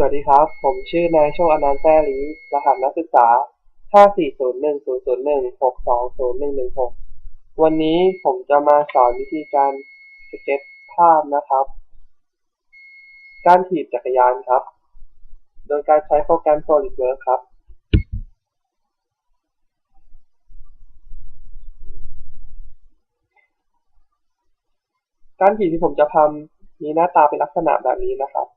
สวัสดีครับ ผมชื่อนายโชคอนันต์แซ่ลีรหัสนักศึกษา 5401001620116 วันนี้ผมจะมาสอนวิธีการสเก็ตภาพนะครับ การถีบจักรยานครับ โดยการใช้โปรแกรม SolidWorks ครับการถีบที่ผมจะทำมีหน้าตาเป็นลักษณะแบบนี้นะครับ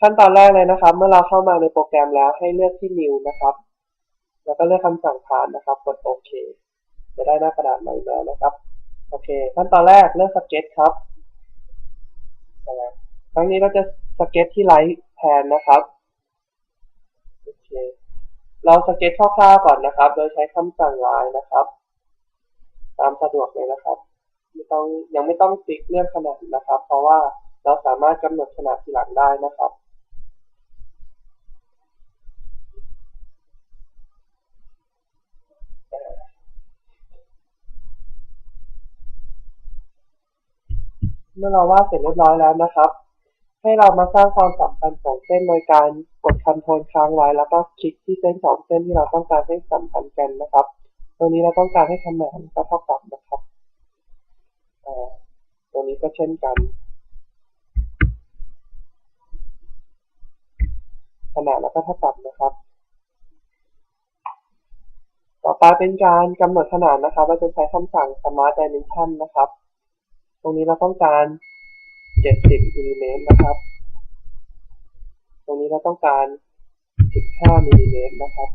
ขั้นตอนแรกเลยนะครับ เมื่อเราเข้ามาในโปรแกรมแล้วให้เลือกที่ New นะครับ แล้วก็เลือกคำสั่งผ่านนะครับ กดโอเค จะได้หน้ากระดาษใหม่มานะครับ โอเค ขั้นตอนแรกเลือกสเก็ตครับครั้งนี้เราจะสเก็ตที่ไลท์แทนนะครับโอเคเราสเก็ตคร่าวๆก่อนนะครับ โดยใช้คำสั่งไลน์นะครับ ตามสะดวกเลยนะครับไม่ต้องยังไม่ต้องติ๊กเลื่อนขนาดนะครับ เพราะว่าเราสามารถกำหนดขนาดทีหลังได้นะครับ เมื่อเราวาดเสร็จเรียบร้อยแล้วนะครับ ให้เรามาสร้างความสัมพันธ์ของเส้นโดยการกดคันโทรลค้างไว้ แล้วก็คลิกที่เส้นสองเส้นที่เราต้องการให้สัมพันธ์กันนะครับ ตัวนี้เราต้องการให้ขนาดก็เท่ากับนะครับตัวนี้ก็เช่นกันขนาดแล้วก็เท่ากับนะครับ ต่อไปเป็นการกำหนดขนาดนะครับ เราจะใช้คำสั่ง smart dimension นะครับ ตรงนี้เราต้องการ 70มิลลิเมตรนะครับ ตรงนี้เราต้องการ 15มิลลิเมตรนะครับ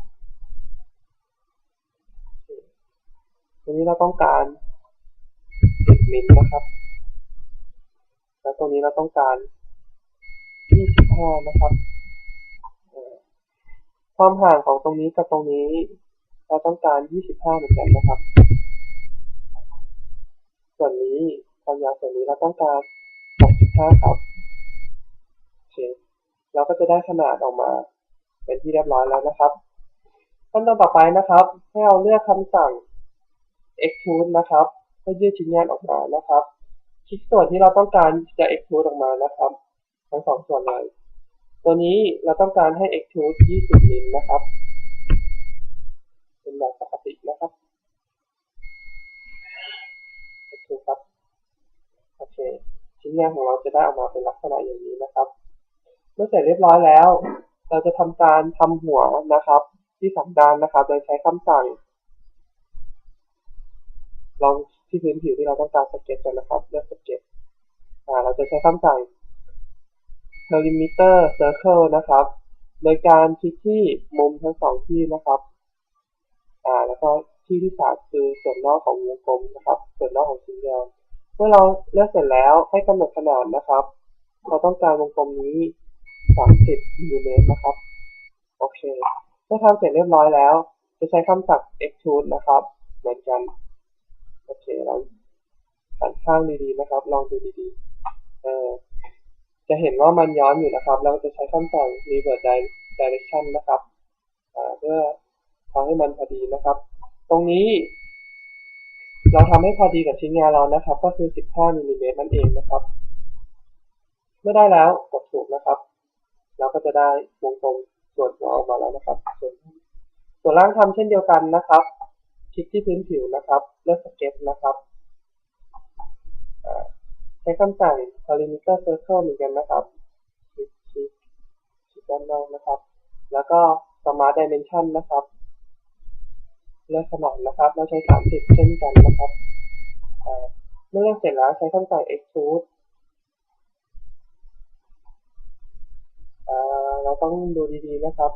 ตรงนี้เราต้องการ 10มิลนะครับ แล้วตรงนี้เราต้องการ25นะครับ ความห่างของตรงนี้กับตรงนี้ เราต้องการ 25เหมือนกันนะครับ ส่วนนี้ ความยาวส่วนนี้เราต้องการ65ครับโอเคเราก็จะได้ขนาดออกมา เป็นที่เรียบร้อยแล้วนะครับขั้นตอนต่อไปนะครับ ให้เราเลือกคำสั่ง extrude นะครับเพื่อยืดชิ้นงานออกมานะครับ คลิกส่วนที่เราต้องการจะ extrude ออกมานะครับ ทั้งสองส่วนเลยตัวนี้เราต้องการให้ extrude 20มิลนะครับ เป็นแบบปกตินะครับ extrude ครับ เคชิ้นงานของเราจะได้ออกมาเป็นลักษณะอย่างนี้นะครับ เมื่อเสร็จเรียบร้อยแล้ว เราจะทำการทำหัวนะครับ ที่สองด้านนะครับ โดยใช้คำสั่งลองที่พื้นผิวที่เราต้องการสเก็ตกันนะครับเลือกสเก็ตเราจะใช้คำสั่ง perimeter circle นะครับ โดยการคลิกที่มุมทั้งสองที่นะครับ อ่า แล้วก็ที่ที่สามคือส่วนนอกของวงกลมนะครับ ส่วนนอกของชิ้นงาน เมื่อเราเลือกเสร็จแล้วให้กำหนดขนาดนะครับ เราต้องการวงกลมนี้ 30มิลลิเมตรนะครับ โอเค เมื่อทำเสร็จเรียบร้อยแล้ว จะใช้คำสั่ง extrude นะครับ เหมือนกัน โอเค เราหันข้างดีๆนะครับ ลองดูดีๆ เออจะเห็นว่ามันย้อนอยู่นะครับ เราจะใช้คำสั่ง reverse direction นะครับเพื่อทำให้มันพอดีนะครับ ตรงนี้ เราทำให้พอดีกับชิ้นงานเรานะครับ ก็คือ 15มิลลิเมตรนั่นเองนะครับ เมื่อได้แล้วกดถูกนะครับ เราก็จะได้วงกลมส่วนหัวออกมาแล้วนะครับ ส่วนส่วนล่างทำเช่นเดียวกันนะครับ คลิกที่พื้นผิวนะครับ เลือกสเก็ตนะครับใช้คำสั่ง perimeter circle เหมือนกันนะครับคลิกคลิกคลิกด้านนอกนะครับ แล้วก็ smart dimension นะครับ เลือกขนาดนะครับ เราใช้ 30 เช่นกันนะครับเมื่อเลือกเสร็จแล้วใช้คำสั่ง extrude เราต้องดูดีๆนะครับ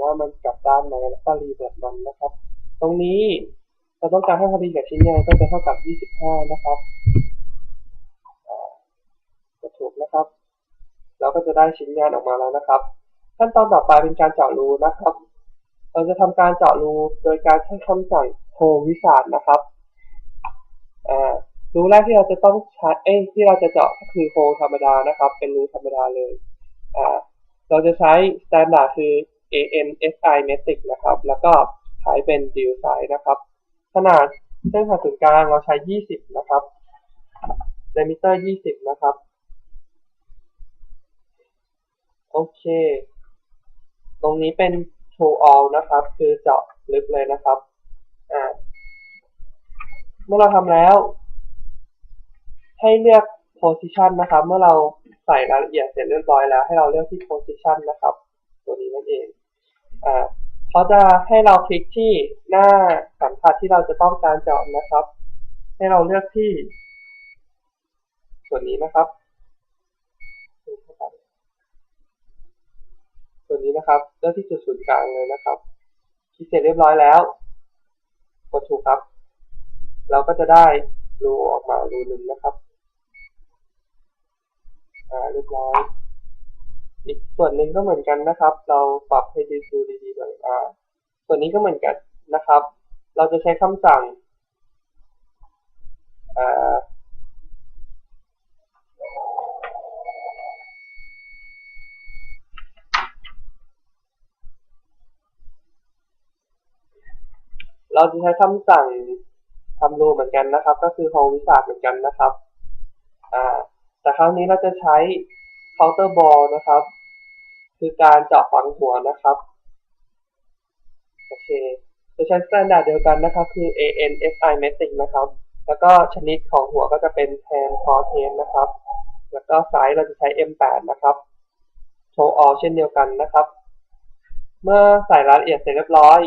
ว่ามันกลับด้านไหนแล้วก็รีเวิร์สมันนะครับ ตรงนี้เราต้องการให้พอดีกับชิ้นงานก็จะเท่ากับ 25 นะครับจะถูกนะครับ เราก็จะได้ชิ้นงานออกมาแล้วนะครับ ขั้นตอนต่อไปเป็นการเจาะรูนะครับ เราจะทำการเจาะรูโดยการใช้คำสั่งโฮวิสาดนะครับรูแรกที่เราจะต้องใช้เอ้ที่เราจะเจาะก็คือโฮธรรมดานะครับ เป็นรูธรรมดาเลยเราจะใช้ standard คือ ANSI metric นะครับ แล้วก็ใช้เป็น deal size นะครับ ขนาดเส้นผ่าศูนย์กลางเราใช้ 20 นะครับ diameter 20 นะครับ โอเค ตรงนี้เป็น true all นะครับ คือเจาะลึกเลยนะครับอ่าเมื่อเราทำแล้ว ให้เลือก position นะครับ เมื่อเราใส่รายละเอียดเสร็จเรียบร้อยแล้ว ให้เราเลือกที่ position นะครับ ตัวนี้นั่นเองอ่าเขาจะให้เราคลิกที่หน้าสัมผัสที่เราจะต้องการเจาะนะครับ ให้เราเลือกที่ ส่วนนี้นะครับ ส่ว นี้นะครับเลือกที่จุดศูนย์กลางเลยนะครับ คลิกเสร็จเรียบร้อยแล้ว กดถูกครับ เราก็จะได้รูออกมารูหนึ่งนะครับอ่าเรียบร้อย อีกส่วนหนึ่งก็เหมือนกันนะครับ เราปรับให้ดูดีๆหน่อยอ่าส่วนนี้ก็เหมือนกันนะครับ เราจะใช้คำสั่งอ่า เราจะใช้คำสั่งทำรูเหมือนกันนะครับ ก็คือ hold วิสาเหมือนกันนะครับอ่าแต่ครั้งนี้เราจะใช้ counter ball นะครับ คือการเจาะฝังหัวนะครับโอเคจะใช้ standard เดียวกันนะครับ คือ ANSI metric นะครับ แล้วก็ชนิดของหัวก็จะเป็น tan cross head นะครับ แล้วก็ไซส์เราจะใช้ M8 นะครับ show all เช่นเดียวกันนะครับ เมื่อใส่รายละเอียดเสร็จเรียบร้อย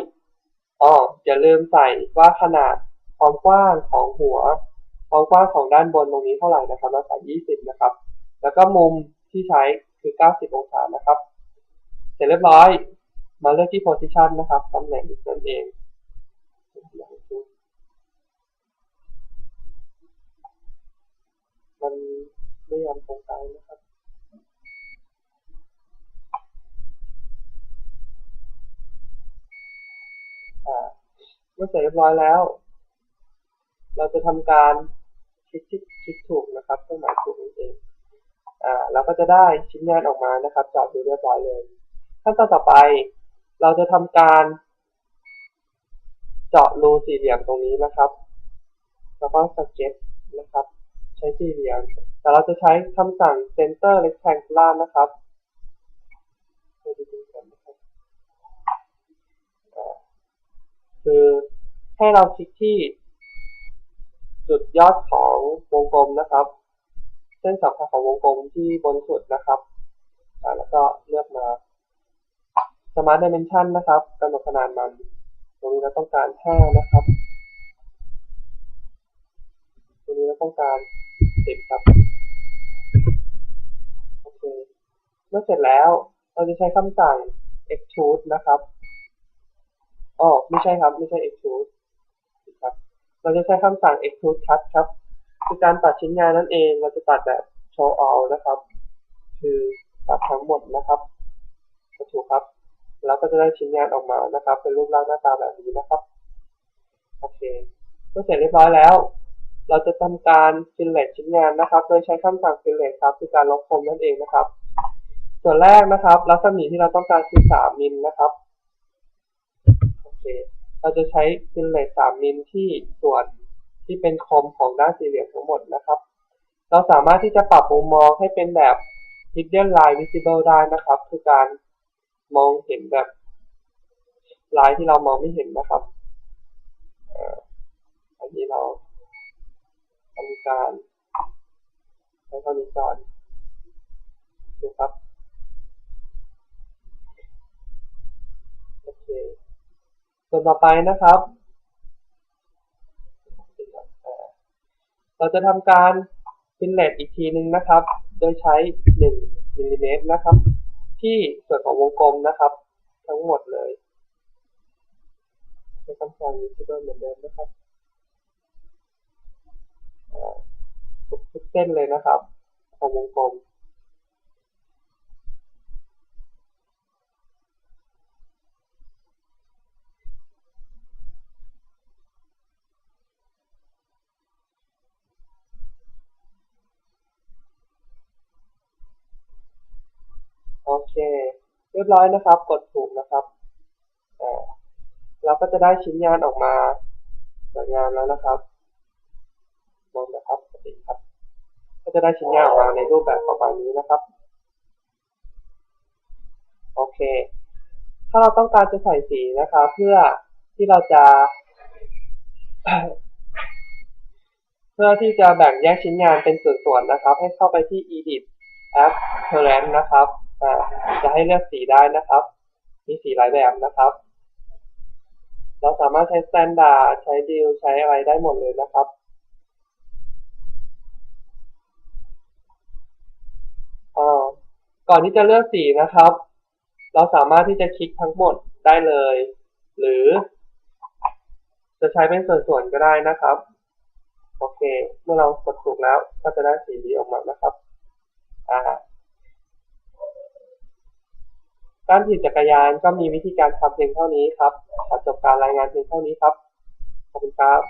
อ๋ออย่าลืมใส่ว่าขนาดความกว้างของหัว ความกว้างของด้านบนตรงนี้เท่าไหร่นะครับเราใส่ 20 นะครับ แล้วก็มุมที่ใช้คือ 90 องศานะครับ เสร็จเรียบร้อย มาเลือกที่ position นะครับตำแหน่งนั่นเองมันไม่ยอมตรงใจนะครับ อ่า เมื่อเสร็จเรียบร้อยแล้ว เราจะทำการคลิกที่คลิกถูกนะครับเครื่องหมายถูกนั่นเองอ่าเราก็จะได้ชิ้นงานออกมานะครับเจาะดูเรียบร้อยเลยขั้นตอนต่อไป เราจะทำการเจาะรูสี่เหลี่ยมตรงนี้นะครับ แล้วก็สเก็ตนะครับ ใช้สี่เหลี่ยม แต่เราจะใช้คำสั่ง center rectangular นะครับ คือให้เราคลิกที่ จุดยอดของวงกลมนะครับ เส้นสัมพันธ์ของวงกลมที่บนสุดนะครับแล้วก็เลือกมา Smart Dimension นะครับกำหนดขนาดมัน ตรงนี้เราต้องการ 5 นะครับ ตรงนี้เราต้องการ 10 ครับ โอเค เมื่อเสร็จแล้ว เราจะใช้คำสั่ง extrude นะครับ อ๋อไม่ใช่ครับ ไม่ใช่ extrude ครับ เราจะใช้คำสั่ง extrude cut ครับ คือการตัดชิ้นงานนั่นเอง เราจะตัดแบบ show all นะครับ คือตัดทั้งหมดนะครับถูกครับ แล้วก็จะได้ชิ้นงานออกมานะครับ เป็นรูปร่างหน้าตาแบบนี้นะครับ โอเคเมื่อเสร็จเรียบร้อยแล้ว เราจะทำการ fillet ชิ้นงานนะครับ โดยใช้คำสั่ง fillet ครับ คือการลบคมนั่นเองนะครับ ส่วนแรกนะครับ รัศมีที่เราต้องการคือ 3 มิลนะครับ เค เราจะใช้ fillet 3มิลที่ส่วนที่เป็นคมของด้านสี่เหลี่ยมทั้งหมดนะครับ เราสามารถที่จะปรับมุมมองให้เป็นแบบ hidden line visible ได้นะครับ คือการมองเห็นแบบลายที่เรามองไม่เห็นนะครับอันนี้เราทำการใช้เท่านี้ก่อนดูครับ โอเค ส่วนต่อไปนะครับ เราจะทำการฟินเลตอีกทีนึงนะครับ โดยใช้ 1มิลลิเมตรนะครับ ที่ส่วนของวงกลมนะครับ ทั้งหมดเลยใช้คำสั่ง visible เหมือนเดิมนะครับทุกเส้นเลยนะครับ ของวงกลม โอเค เรียบร้อยนะครับ กดถูกนะครับเราก็จะได้ชิ้นงานออกมาสวยงามแล้วนะครับมองนะครับปกติครับ ก็จะได้ชิ้นงานออกมาในรูปแบบประมาณนี้นะครับ โอเค ถ้าเราต้องการจะใส่สีนะคะเพื่อที่เราจะ เพื่อที่จะแบ่งแยกชิ้นงานเป็นส่วนๆนะครับ ให้เข้าไปที่ edit apparent นะครับ จะให้เลือกสีได้นะครับ มีสีหลายแบบนะครับ เราสามารถใช้ standard ใช้ deal ใช้อะไรได้หมดเลยนะครับก่อนที่จะเลือกสีนะครับ เราสามารถที่จะคลิกทั้งหมดได้เลย หรือ จะใช้เป็นส่วนๆก็ได้นะครับ โอเค เมื่อเรากดถูกแล้วก็จะได้สีนี้ออกมานะครับ อ่า การถีบจักรยานก็มีวิธีการทำเพียงเท่านี้ครับขอจบการรายงานเพียงเท่านี้ครับ ขอบคุณครับ